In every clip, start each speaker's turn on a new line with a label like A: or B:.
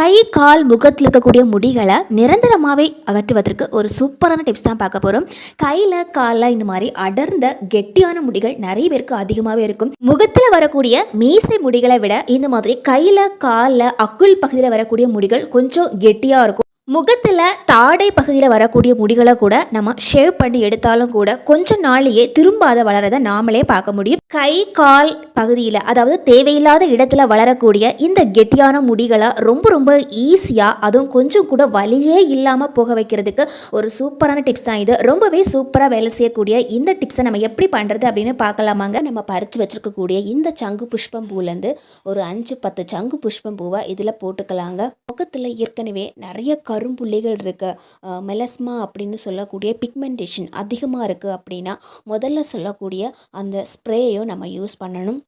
A: கை கால் முகத்தில் இருக்கக்கூடிய முடிகளை நிரந்தரமாகவே அகற்றுவதற்கு ஒரு சூப்பரான டிப்ஸ் தான் பார்க்க போகிறோம் கையில் காலில் இந்த மாதிரி அடர்ந்த கெட்டியான முடிகள் நிறைய பேருக்கு அதிகமாகவே இருக்கும். முகத்தில் வரக்கூடிய மீசை முடிகளை விட இந்த மாதிரி கையில் காலில் அக்குள் பகுதியில் வரக்கூடிய முடிகள் கொஞ்சம் கெட்டியாக இருக்கும். முகத்தில் தாடை பகுதியில் வரக்கூடிய முடிகளை கூட நம்ம ஷேவ் பண்ணி எடுத்தாலும் கூட கொஞ்ச நாளையே திரும்ப அதை வளரதை நாமளே பார்க்க முடியும். கை கால் பகுதியில் அதாவது தேவையில்லாத இடத்துல வளரக்கூடிய இந்த கெட்டியான முடிகளை ரொம்ப ரொம்ப ஈஸியாக அதுவும் கொஞ்சம் கூட வலியே இல்லாமல் போக வைக்கிறதுக்கு ஒரு சூப்பரான டிப்ஸ் தான் இது. ரொம்பவே சூப்பராக வேலை செய்யக்கூடிய இந்த டிப்ஸை நம்ம எப்படி பண்ணுறது அப்படின்னு பார்க்கலாமாங்க. நம்ம பறித்து வச்சிருக்கக்கூடிய இந்த சங்கு புஷ்பம் பூலேருந்து ஒரு அஞ்சு பத்து சங்கு புஷ்பம் பூவை இதில் போட்டுக்கலாங்க. முகத்தில் ஏற்கனவே நிறைய கரும்புள்ளிகள் புள்ளிகள் அஹ் மெலஸ்மா அப்படின்னு சொல்லக்கூடிய பிக்மெண்டேஷன் அதிகமாக இருக்குது அப்படின்னா முதல்ல சொல்லக்கூடிய அந்த ஸ்ப்ரேயோ நம்ம யூஸ் பண்ணணும்.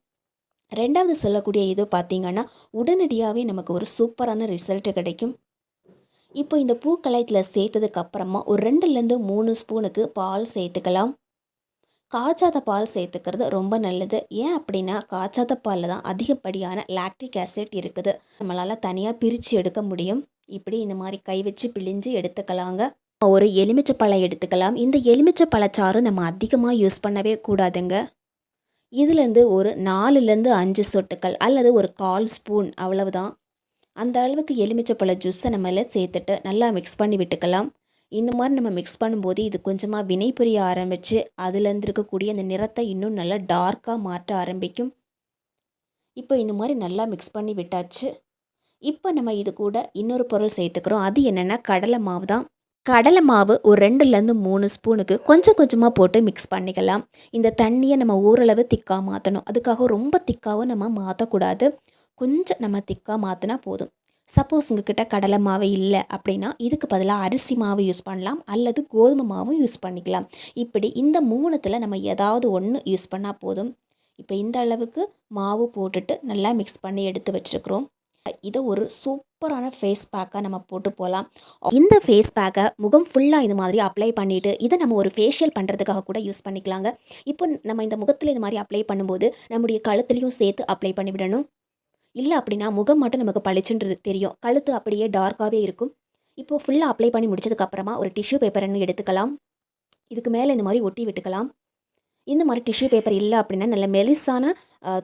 A: ரெண்டாவது சொல்லக்கூடிய இது பார்த்திங்கன்னா உடனடியாகவே நமக்கு ஒரு சூப்பரான ரிசல்ட்டு கிடைக்கும். இப்போ இந்த பூக்கலயத்தில் சேர்த்ததுக்கு அப்புறமா ஒரு ரெண்டுலேருந்து மூணு ஸ்பூனுக்கு பால் சேர்த்துக்கலாம். காய்ச்சாத பால் சேர்த்துக்கிறது ரொம்ப நல்லது. ஏன் அப்படின்னா காய்ச்சாத பாலில் தான் அதிகப்படியான லாக்டிக் ஆசிட் இருக்குது. நம்மளால் தனியாக பிரித்து எடுக்க முடியும். இப்படி இந்த மாதிரி கை வச்சு பிழிஞ்சு எடுத்துக்கலாங்க. ஒரு எலுமிச்சை பழம் எடுத்துக்கலாம். இந்த எலுமிச்சை பழச்சாறு நம்ம அதிகமாக யூஸ் பண்ணவே கூடாதுங்க. இதுலேருந்து ஒரு நாலுலேருந்து அஞ்சு சொட்டுக்கள் அல்லது ஒரு கால் ஸ்பூன் அவ்வளவுதான். அந்த அளவுக்கு எலுமிச்சை பழ ஜூஸை நம்மள சேர்த்துட்டு நல்லா மிக்ஸ் பண்ணி விட்டுக்கலாம். இந்த மாதிரி நம்ம மிக்ஸ் பண்ணும்போது இது கொஞ்சமாக வினை புரிய ஆரம்பித்து அதுலேருந்து இருக்கக்கூடிய அந்த நிறத்தை இன்னும் நல்லா டார்க்காக மாற்ற ஆரம்பிக்கும். இப்போ இந்த மாதிரி நல்லா மிக்ஸ் பண்ணி விட்டாச்சு. இப்போ நம்ம இது கூட இன்னொரு பொருள் சேர்த்துக்கிறோம். அது என்னென்னா கடலை மாவு தான். கடலை மாவு ஒரு ரெண்டுலேருந்து மூணு ஸ்பூனுக்கு கொஞ்சம் கொஞ்சமாக போட்டு மிக்ஸ் பண்ணிக்கலாம். இந்த தண்ணியை நம்ம ஓரளவு திக்காக மாற்றணும் அதுக்காக ரொம்ப திக்காகவும் நம்ம மாற்றக்கூடாது கொஞ்சம் நம்ம திக்காக மாற்றினா போதும். சப்போஸ் உங்ககிட்ட கடலை மாவு இல்லை அப்படின்னா இதுக்கு பதிலாக அரிசி மாவு யூஸ் பண்ணலாம். அல்லது கோதுமை மாவும் யூஸ் பண்ணிக்கலாம். இப்படி இந்த மூணுத்தில் நம்ம ஏதாவது ஒன்று யூஸ் பண்ணால் போதும். இப்போ இந்த அளவுக்கு மாவு போட்டுட்டு நல்லா மிக்ஸ் பண்ணி எடுத்து வச்சுருக்குறோம். இதை ஒரு சூப்பரான ஃபேஸ் பேக்காக நம்ம போட்டு போகலாம் இந்த ஃபேஸ் பேக்கை முகம் ஃபுல்லாக இது மாதிரி அப்ளை பண்ணிவிட்டு இதை நம்ம ஒரு ஃபேஷியல் பண்ணுறதுக்காக கூட யூஸ் பண்ணிக்கலாங்க. இப்போ நம்ம இந்த முகத்தில் இது மாதிரி அப்ளை பண்ணும்போது நம்முடைய கழுத்துலையும் சேர்த்து அப்ளை பண்ணிவிடணும் இல்லை அப்படின்னா முகம் மட்டும் நமக்கு பளிச்சுன்றது தெரியும். கழுத்து அப்படியே டார்க்காகவே இருக்கும். இப்போது ஃபுல்லாக அப்ளை பண்ணி முடிச்சதுக்கப்புறமா ஒரு டிஷ்யூ பேப்பர்னு எடுத்துக்கலாம். இதுக்கு மேலே இந்த மாதிரி ஒட்டி விட்டுக்கலாம். இந்த மாதிரி டிஷ்யூ பேப்பர் இல்லை அப்படின்னா நல்ல மெலிசான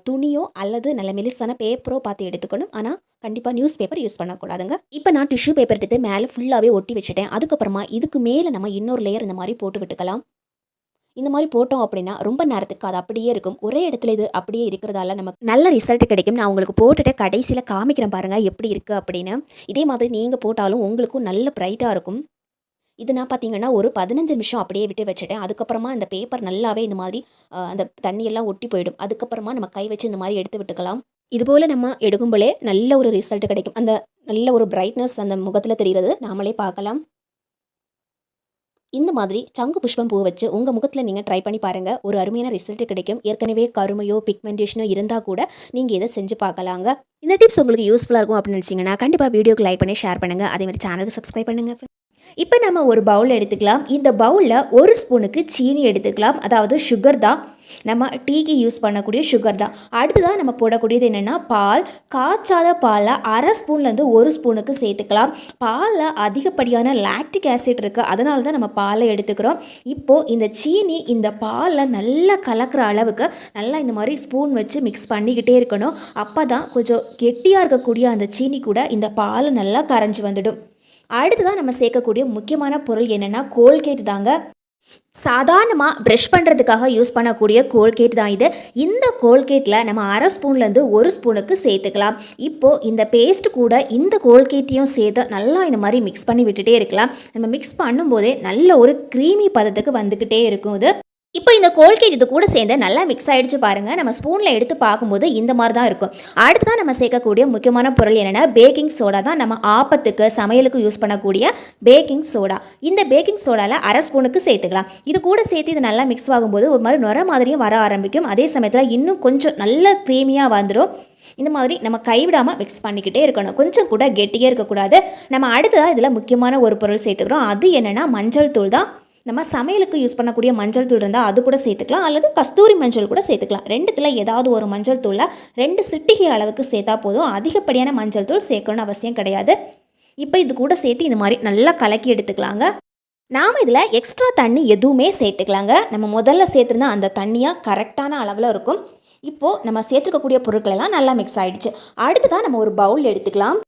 A: துணியோ அல்லது நல்ல மெலிசான பேப்பரோ பார்த்து எடுத்துக்கணும். ஆனால் கண்டிப்பாக நியூஸ் பேப்பர் யூஸ் பண்ணக்கூடாதுங்க. இப்போ நான் டிஷ்யூ பேப்பர் எடுத்து மேலே ஃபுல்லாகவே ஒட்டி வச்சுட்டேன். அதுக்கப்புறமா இதுக்கு மேலே நம்ம இன்னொரு லேயர் இந்த மாதிரி போட்டு விட்டுக்கலாம். இந்த மாதிரி போட்டோம் அப்படின்னா ரொம்ப நேரத்துக்கு அது அப்படியே இருக்கும். ஒரே இடத்துல இது அப்படியே இருக்கிறதால நமக்கு நல்ல ரிசல்ட் கிடைக்கும். நான் உங்களுக்கு போட்டுட்டு கடைசியில் காமிக்கிறேன் பாருங்கள் எப்படி இருக்குது அப்படின்னு. இதே மாதிரி நீங்கள் போட்டாலும் உங்களுக்கும் நல்ல ப்ரைட்டாக இருக்கும். இது நான் பார்த்தீங்கன்னா ஒரு பதினஞ்சு நிமிஷம் அப்படியே விட்டு வச்சுட்டேன். அதுக்கப்புறமா இந்த பேப்பர் நல்லாவே இந்த மாதிரி அந்த தண்ணியெல்லாம் ஒட்டி போயிடும். அதுக்கப்புறமா நம்ம கை வச்சு இந்த மாதிரி எடுத்து விட்டுக்கலாம். இதுபோல் நம்ம எடுக்கும்போதே நல்ல ஒரு ரிசல்ட் கிடைக்கும். அந்த நல்ல ஒரு பிரைட்னஸ் அந்த முகத்தில் தெரிகிறது நாமளே பார்க்கலாம். இந்த மாதிரி சங்கு புஷ்பம் பூ வச்சு உங்கள் முகத்தில் நீங்கள் ட்ரை பண்ணி பாருங்கள் ஒரு அருமையான ரிசல்ட் கிடைக்கும். ஏற்கனவே கருமையோ பிக்மெண்டேஷனோ இருந்தால் கூட நீங்கள் இதை செஞ்சு பார்க்கலாங்க. இந்த டிப்ஸ் உங்களுக்கு யூஸ்ஃபுல்லாக இருக்கும் அப்படின்னு நினச்சிங்கன்னா கண்டிப்பாக வீடியோக்கு லைக் பண்ணி ஷேர் பண்ணுங்கள் அதே மாதிரி சேனலுக்கு சப்ஸ்கிரைப் பண்ணுங்கள் இப்போ நம்ம ஒரு பவுல் எடுத்துக்கலாம். இந்த பவுலில் ஒரு ஸ்பூனுக்கு சீனி எடுத்துக்கலாம். அதாவது சுகர் தான். நம்ம டீக்கு யூஸ் பண்ணக்கூடிய சுகர் தான். அடுத்ததாக நம்ம போடக்கூடியது என்னென்னா பால். காய்ச்சாத பாலை அரை ஸ்பூன்லேருந்து ஒரு ஸ்பூனுக்கு சேர்த்துக்கலாம். பாலில் அதிகப்படியான லாக்டிக் ஆசிட் இருக்குது அதனால தான் நம்ம பாலை எடுத்துக்கிறோம். இப்போது இந்த சீனி இந்த பாலில் நல்லா கலக்கிற அளவுக்கு நல்லா இந்த மாதிரி ஸ்பூன் வச்சு மிக்ஸ் பண்ணிக்கிட்டே இருக்கணும். அப்போ தான் கொஞ்சம் கெட்டியாக இருக்கக்கூடிய அந்த சீனி கூட இந்த பால் நல்லா கரைஞ்சி வந்துடும். அடுத்ததான் நம்ம சேர்க்கக்கூடிய முக்கியமான பொருள் என்னென்னா கோல்கேட் தாங்க. சாதாரணமாக ப்ரஷ் பண்ணுறதுக்காக யூஸ் பண்ணக்கூடிய கோல்கேட் தான் இது. இந்த கோல்கேட்டில் நம்ம அரை ஸ்பூன்லேருந்து ஒரு ஸ்பூனுக்கு சேர்த்துக்கலாம். இப்போது இந்த பேஸ்ட் கூட இந்த கோல்கேட்டையும் சேர்த்து நல்லா இந்த மாதிரி மிக்ஸ் பண்ணி விட்டுட்டே இருக்கலாம். நம்ம மிக்ஸ் பண்ணும்போதே நல்ல ஒரு க்ரீமி பதத்துக்கு வந்துக்கிட்டே இருக்கும் இது. இப்போ இந்த கோல்கேட் இது கூட சேர்ந்து நல்லா மிக்ஸ் ஆகிடுச்சு பாருங்கள் நம்ம ஸ்பூனில் எடுத்து பார்க்கும்போது இந்த மாதிரி தான் இருக்கும். அடுத்ததான் நம்ம சேர்க்கக்கூடிய முக்கியமான பொருள் என்னென்னா பேக்கிங் சோடா தான் நம்ம ஆப்பத்துக்கு சமையலுக்கு யூஸ் பண்ணக்கூடிய பேக்கிங் சோடா இந்த பேக்கிங் சோடாவில் அரை ஸ்பூனுக்கு சேர்த்துக்கலாம். இது கூட சேர்த்து இது நல்லா மிக்ஸ் ஆகும்போது ஒரு மாதிரி நுர மாதிரியும் வர ஆரம்பிக்கும். அதே சமயத்தில் இன்னும் கொஞ்சம் நல்ல க்ரீமியாக வந்துடும் இந்த மாதிரி நம்ம கைவிடாமல் மிக்ஸ் பண்ணிக்கிட்டே இருக்கணும். கொஞ்சம் கூட கெட்டியாக இருக்கக்கூடாது. நம்ம அடுத்ததாக இதில் முக்கியமான ஒரு பொருள் சேர்த்துக்கிறோம். அது என்னென்னா மஞ்சள் தூள் தான். நம்ம சமையலுக்கு யூஸ் பண்ணக்கூடிய மஞ்சள் தூள் இருந்தால் அது கூட சேர்த்துக்கலாம். அல்லது கஸ்தூரி மஞ்சள் கூட சேர்த்துக்கலாம். ரெண்டுத்தில் ஏதாவது ஒரு மஞ்சள் தூளை ரெண்டு சிட்டிகை அளவுக்கு சேர்த்தா போதும். அதிகப்படியான மஞ்சள் தூள் சேர்க்கணும்னு அவசியம் கிடையாது. இப்போ இது கூட சேர்த்து இந்த மாதிரி நல்லா கலக்கி எடுத்துக்கலாங்க. நாம் இதில் எக்ஸ்ட்ரா தண்ணி எதுவுமே சேர்த்துக்கலாங்க. நம்ம முதல்ல சேர்த்துருந்தா அந்த தண்ணியாக கரெக்டான அளவில் இருக்கும். இப்போது நம்ம சேர்த்துக்கக்கூடிய பொருட்கள் எல்லாம் நல்லா மிக்ஸ் ஆகிடுச்சி அடுத்து தான் நம்ம ஒரு பவுல் எடுத்துக்கலாம்.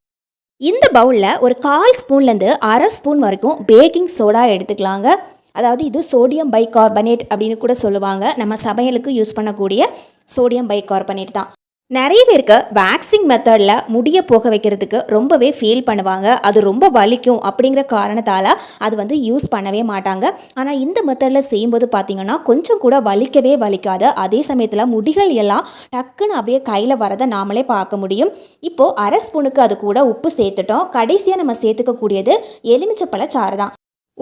A: இந்த பவுலில் ஒரு கால் ஸ்பூன்லேருந்து அரை ஸ்பூன் வரைக்கும் பேக்கிங் சோடா எடுத்துக்கலாங்க. அதாவது இது சோடியம் பைகார்பனேட் அப்படின்னு கூட சொல்லுவாங்க. நம்ம சமையலுக்கு யூஸ் பண்ணக்கூடிய சோடியம் பைகார்பனேட் தான். நிறைய பேருக்கு வேக்சிங் மெத்தடில் முடியை போக வைக்கிறதுக்கு ரொம்பவே ஃபீல் பண்ணுவாங்க. அது ரொம்ப வலிக்கும் அப்படிங்கிற காரணத்தால் அது வந்து யூஸ் பண்ணவே மாட்டாங்க. ஆனால் இந்த மெத்தடில் செய்யும்போது பார்த்திங்கன்னா கொஞ்சம் கூட வலிக்கவே வலிக்காது. அதே சமயத்தில் முடிகள் எல்லாம் டக்குன்னு அப்படியே கையில் வரதை நாமளே பார்க்க முடியும். இப்போது அரை ஸ்பூனுக்கு அது கூட உப்பு சேர்த்துட்டோம். கடைசியாக நம்ம சேர்த்துக்கக்கூடியது எலுமிச்சப்பழ சாறு தான்.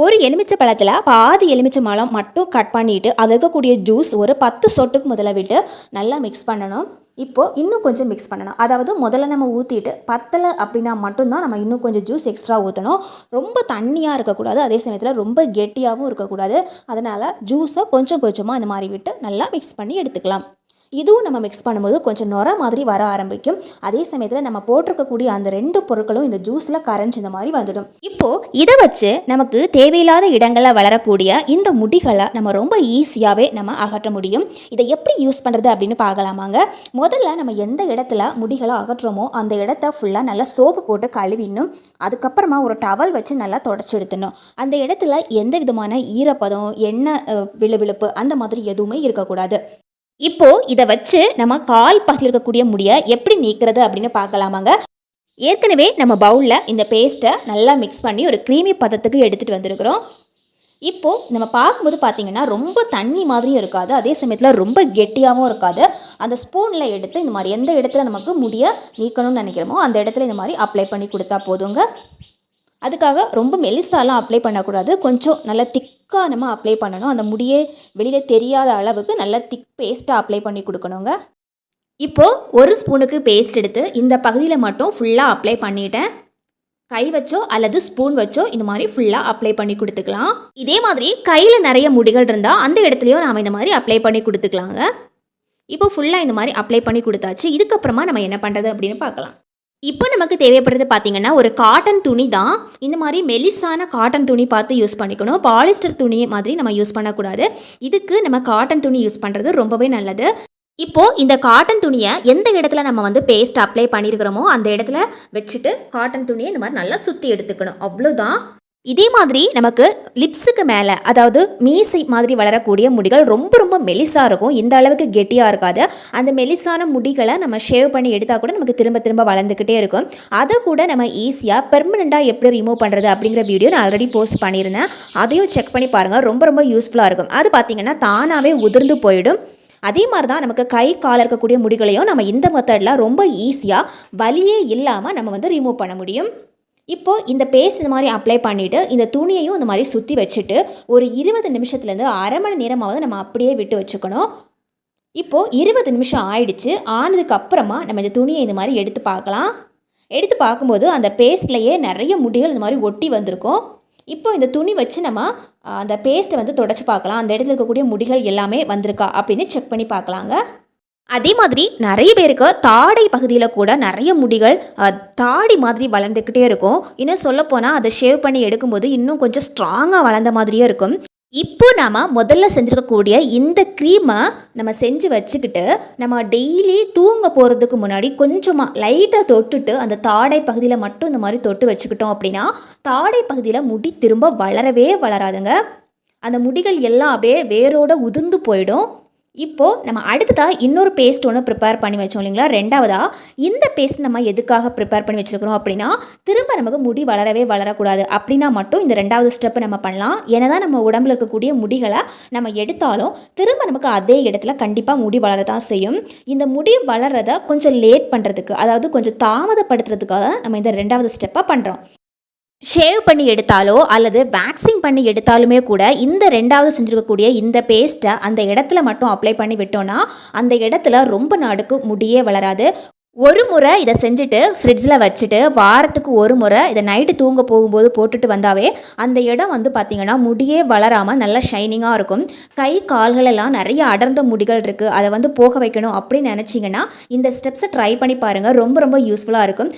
A: ஒரு எலுமிச்சை பழத்தில் பாதி எலுமிச்சை பழம் மட்டும் கட் பண்ணிட்டு அது இருக்கக்கூடிய ஜூஸ் ஒரு பத்து சொட்டுக்கு முதல்ல விட்டு நல்லா மிக்ஸ் பண்ணணும். இப்போது இன்னும் கொஞ்சம் மிக்ஸ் பண்ணணும். அதாவது முதல்ல நம்ம ஊற்றிட்டு பத்தலை அப்படின்னா மட்டும்தான் நம்ம இன்னும் கொஞ்சம் ஜூஸ் எக்ஸ்ட்ரா ஊற்றணும் ரொம்ப தண்ணியாக இருக்கக்கூடாது. அதே சமயத்தில் ரொம்ப கெட்டியாகவும் இருக்கக்கூடாது. அதனால் ஜூஸை கொஞ்சம் கொஞ்சமாக அந்த மாதிரி விட்டு நல்லா மிக்ஸ் பண்ணி எடுத்துக்கலாம். இதுவும் நம்ம மிக்ஸ் பண்ணும்போது கொஞ்சம் நொர மாதிரி வர ஆரம்பிக்கும். அதே சமயத்தில் நம்ம போட்டிருக்கக்கூடிய அந்த ரெண்டு பொருட்களும் இந்த ஜூஸில் கரைஞ்சி இந்த மாதிரி வந்துடும். இப்போ இதை வச்சு நமக்கு தேவையில்லாத இடங்களில் வளரக்கூடிய இந்த முடிகளை நம்ம ரொம்ப ஈஸியாகவே நம்ம அகற்ற முடியும். இதை எப்படி யூஸ் பண்ணுறது அப்படின்னு பார்க்கலாமாங்க. முதல்ல நம்ம எந்த இடத்துல முடிகளை அகற்றுறோமோ அந்த இடத்த ஃபுல்லாக நல்லா சோப்பு போட்டு கழுவிடணும். அதுக்கப்புறமா ஒரு டவல் வச்சு நல்லா தொடச்சி எடுத்துடணும். அந்த இடத்துல எந்த விதமான ஈரப்பதம் எண்ணெய் விழுவிழுப்பு அந்த மாதிரி எதுவுமே இருக்கக்கூடாது. இப்போ இதை வச்சு நம்ம கால் பகுதியில் இருக்கக்கூடிய முடியை எப்படி நீக்கிறது அப்படின்னு பார்க்கலாமாங்க. ஏற்கனவே நம்ம பவுலில் இந்த பேஸ்ட்டை நல்லா மிக்ஸ் பண்ணி ஒரு க்ரீமி பதத்துக்கு எடுத்துகிட்டு வந்திருக்கிறோம். இப்போது நம்ம பார்க்கும்போது பார்த்தீங்கன்னா ரொம்ப தண்ணி மாதிரியும் இருக்காது. அதே சமயத்தில் ரொம்ப கெட்டியாகவும் இருக்காது. அந்த ஸ்பூனில் எடுத்து இந்த மாதிரி எந்த இடத்துல நமக்கு முடிய நீக்கணும்னு நினைக்கிறோமோ அந்த இடத்துல இந்த மாதிரி அப்ளை பண்ணி கொடுத்தா போதுங்க. அதுக்காக ரொம்ப மெலிசாலாம் அப்ளை பண்ணக்கூடாது. கொஞ்சம் நல்லா திக்காக நம்ம அப்ளை பண்ணணும். அந்த முடியே வெளியில் தெரியாத அளவுக்கு நல்லா திக் பேஸ்ட்டாக அப்ளை பண்ணி கொடுக்கணுங்க. இப்போது ஒரு ஸ்பூனுக்கு பேஸ்ட் எடுத்து இந்த பகுதியில் மட்டும் ஃபுல்லாக அப்ளை பண்ணிட்டேன். கை வச்சோ அல்லது ஸ்பூன் வச்சோ இந்த மாதிரி ஃபுல்லாக அப்ளை பண்ணி கொடுத்துக்கலாம். இதே மாதிரி கையில் நிறைய முடிகள் இருந்தால் அந்த இடத்துலையும் நாம் இந்த மாதிரி அப்ளை பண்ணி கொடுத்துக்கலாங்க. இப்போ ஃபுல்லாக இந்த மாதிரி அப்ளை பண்ணி கொடுத்தாச்சு. இதுக்கப்புறமா நம்ம என்ன பண்ணுறது அப்படின்னு பார்க்கலாம். இப்போ நமக்கு தேவைப்படுறது பார்த்தீங்கன்னா ஒரு காட்டன் துணி தான். இந்த மாதிரி மெலிசான காட்டன் துணி பார்த்து யூஸ் பண்ணிக்கணும். பாலிஸ்டர் துணி மாதிரி நம்ம யூஸ் பண்ணக்கூடாது. இதுக்கு நம்ம காட்டன் துணி யூஸ் பண்ணுறது ரொம்பவே நல்லது. இப்போ இந்த காட்டன் துணியை எந்த இடத்துல நம்ம வந்து பேஸ்ட் அப்ளை பண்ணியிருக்கிறோமோ அந்த இடத்துல வச்சுட்டு காட்டன் துணியை இந்த மாதிரி நல்லா சுற்றி எடுத்துக்கணும். அவ்வளோதான் இதே மாதிரி நமக்கு லிப்ஸுக்கு மேலே அதாவது மீசை மாதிரி வளரக்கூடிய முடிகள் ரொம்ப ரொம்ப மெலிசாக இருக்கும். இந்த அளவுக்கு கெட்டியாக இருக்காது. அந்த மெலிசான முடிகளை நம்ம ஷேவ் பண்ணி எடுத்தால் கூட நமக்கு திரும்ப திரும்ப வளர்ந்துக்கிட்டே இருக்கும். அதை கூட நம்ம ஈஸியாக பெர்மனெண்ட்டாக எப்படி ரிமூவ் பண்ணுறது அப்படிங்கிற வீடியோ நான் ஆல்ரெடி போஸ்ட் பண்ணியிருந்தேன். அதையும் செக் பண்ணி பாருங்கள் ரொம்ப ரொம்ப யூஸ்ஃபுல்லாக இருக்கும். அது பார்த்திங்கன்னா தானாகவே உதிர்ந்து போயிடும். அதே மாதிரி தான் நமக்கு கை கால் இருக்கக்கூடிய முடிகளையும் நம்ம இந்த மெத்தடில் ரொம்ப ஈஸியாக வலியே இல்லாமல் நம்ம வந்து ரிமூவ் பண்ண முடியும். இப்போது இந்த பேஸ்ட் இந்த மாதிரி அப்ளை பண்ணிவிட்டு இந்த துணியையும் இந்த மாதிரி சுற்றி வச்சுட்டு ஒரு இருபது நிமிஷத்துலேருந்து அரை மணி நேரமாவது நம்ம அப்படியே விட்டு வச்சுக்கணும். இப்போது இருபது நிமிஷம் ஆயிடுச்சு. ஆனதுக்கப்புறமா நம்ம இந்த துணியை இந்த மாதிரி எடுத்து பார்க்கலாம். எடுத்து பார்க்கும்போது அந்த பேஸ்ட்லேயே நிறைய முடிகள் இந்த மாதிரி ஒட்டி வந்திருக்கும். இப்போ இந்த துணி வச்சு நம்ம அந்த பேஸ்ட்டை வந்து தொடச்சி பார்க்கலாம். அந்த இடத்துல இருக்கக்கூடிய முடிகள் எல்லாமே வந்திருக்கா அப்படின்னு செக் பண்ணி பார்க்கலாங்க. அதே மாதிரி நிறைய பேருக்கு தாடை பகுதியில் கூட நிறைய முடிகள் தாடி மாதிரி வளர்ந்துக்கிட்டே இருக்கும். இன்னும் சொல்லப்போனால் அதை ஷேவ் பண்ணி எடுக்கும்போது இன்னும் கொஞ்சம் ஸ்ட்ராங்காக வளர்ந்த மாதிரியே இருக்கும். இப்போ நாம் முதல்ல செஞ்சுருக்கக்கூடிய இந்த க்ரீமை நம்ம செஞ்சு வச்சுக்கிட்டு நம்ம டெய்லி தூங்க போகிறதுக்கு முன்னாடி கொஞ்சமாக லைட்டாக தொட்டுட்டு அந்த தாடை பகுதியில் மட்டும் இந்த மாதிரி தொட்டு வச்சுக்கிட்டோம் அப்படின்னா தாடை பகுதியில் முடி திரும்ப வளரவே வளராதுங்க. அந்த முடிகள் எல்லாம் அப்படியே வேரோட உதிர்ந்து போயிடும். இப்போது நம்ம அடுத்ததாக இன்னொரு பேஸ்ட் ஒன்று ப்ரிப்பேர் பண்ணி வச்சோம் இல்லைங்களா? ரெண்டாவதாக இந்த பேஸ்ட் நம்ம எதுக்காக ப்ரிப்பேர் பண்ணி வச்சுருக்கிறோம் அப்படின்னா திரும்ப நமக்கு முடி வளரவே வளரக்கூடாது. அப்படின்னா மட்டும் இந்த ரெண்டாவது ஸ்டெப்பை நம்ம பண்ணலாம். ஏன்னா நம்ம உடம்புல இருக்கக்கூடிய முடிகளை நம்ம எடுத்தாலும் திரும்ப நமக்கு அதே இடத்துல கண்டிப்பாக முடி வளர தான் செய்யும். இந்த முடி வளர்றதை கொஞ்சம் லேட் பண்ணுறதுக்கு அதாவது கொஞ்சம் தாமதப்படுத்துறதுக்காக நம்ம இந்த ரெண்டாவது ஸ்டெப்பாக பண்ணுறோம் ஷேவ் பண்ணி எடுத்தாலோ அல்லது வேக்சிங் பண்ணி எடுத்தாலுமே கூட இந்த ரெண்டாவது செஞ்சுருக்கக்கூடிய இந்த பேஸ்ட்டை அந்த இடத்துல மட்டும் அப்ளை பண்ணி விட்டோன்னா அந்த இடத்துல ரொம்ப நாடுக்கு முடியே வளராது. ஒரு முறை இதை செஞ்சுட்டு ஃப்ரிட்ஜில் வச்சுட்டு வாரத்துக்கு ஒரு முறை இதை நைட்டு தூங்க போகும்போது போட்டுட்டு வந்தாவே அந்த இடம் வந்து பார்த்திங்கன்னா முடியே வளராமல் நல்லா ஷைனிங்காக இருக்கும். கை கால்களெல்லாம் நிறைய அடர்ந்த முடிகள் இருக்குது அதை வந்து போக வைக்கணும் அப்படின்னு நினச்சிங்கன்னா இந்த ஸ்டெப்ஸை ட்ரை பண்ணி பாருங்கள் ரொம்ப ரொம்ப யூஸ்ஃபுல்லாக இருக்கும்.